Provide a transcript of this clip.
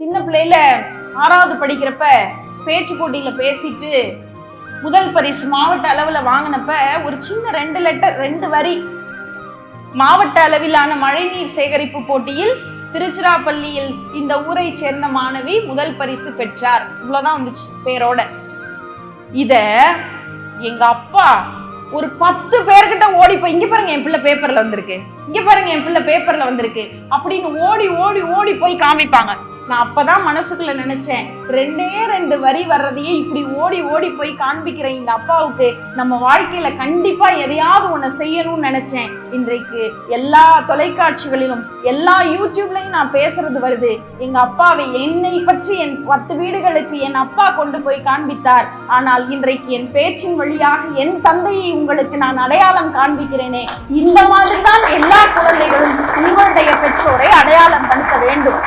சின்ன பிள்ளையில ஆறாவது படிக்கிறப்ப பேச்சு போட்டியில பேசிட்டு முதல் பரிசு மாவட்ட அளவுல வாங்கினப்ப ஒரு சின்ன ரெண்டு லெட்டர் ரெண்டு வரி. மாவட்ட அளவிலான மழைநீர் சேகரிப்பு போட்டியில் திருச்சிராப்பள்ளியில் இந்த ஊரை சேர்ந்த மாணவி முதல் பரிசு பெற்றார். இவ்வளவுதான் வந்துச்சு பேரோட. இத எங்க அப்பா ஒரு பத்து பேர்கிட்ட ஓடி போய் இங்க பாருங்க என் பிள்ளை பேப்பர்ல வந்திருக்கு. இங்க பாருங்க என் பிள்ளை பேப்பர்ல வந்திருக்கு. அப்படின்னு ஓடி ஓடி ஓடி போய் காமிப்பாங்க. நான் அப்பதான் மனசுக்குள்ள நினைச்சேன். ரெண்டே ரெண்டு வரி வர்றதையே இப்படி ஓடி ஓடி போய் காண்பிக்கிற இந்த அப்பாவுக்கு நம்ம வாழ்க்கையில கண்டிப்பா எதையாவது ஒன்று செய்யணும்னு நினைச்சேன். இன்றைக்கு எல்லா தொலைக்காட்சிகளிலும் எல்லா யூடியூப்லயும் நான் பேசுறது வருது. எங்க அப்பாவை என்னை பற்றி என் பத்து வீடுகளுக்கு என் அப்பா கொண்டு போய் காண்பித்தார். ஆனால் இன்றைக்கு என் பேச்சின் வழியாக என் தந்தையை உங்களுக்கு நான் அடையாளம் காண்பிக்கிறேனே. இந்த மாதிரி தான் எல்லா குழந்தைகளும் உங்களுடைய பெற்றோரை அடையாளம் படுத்த வேண்டும்.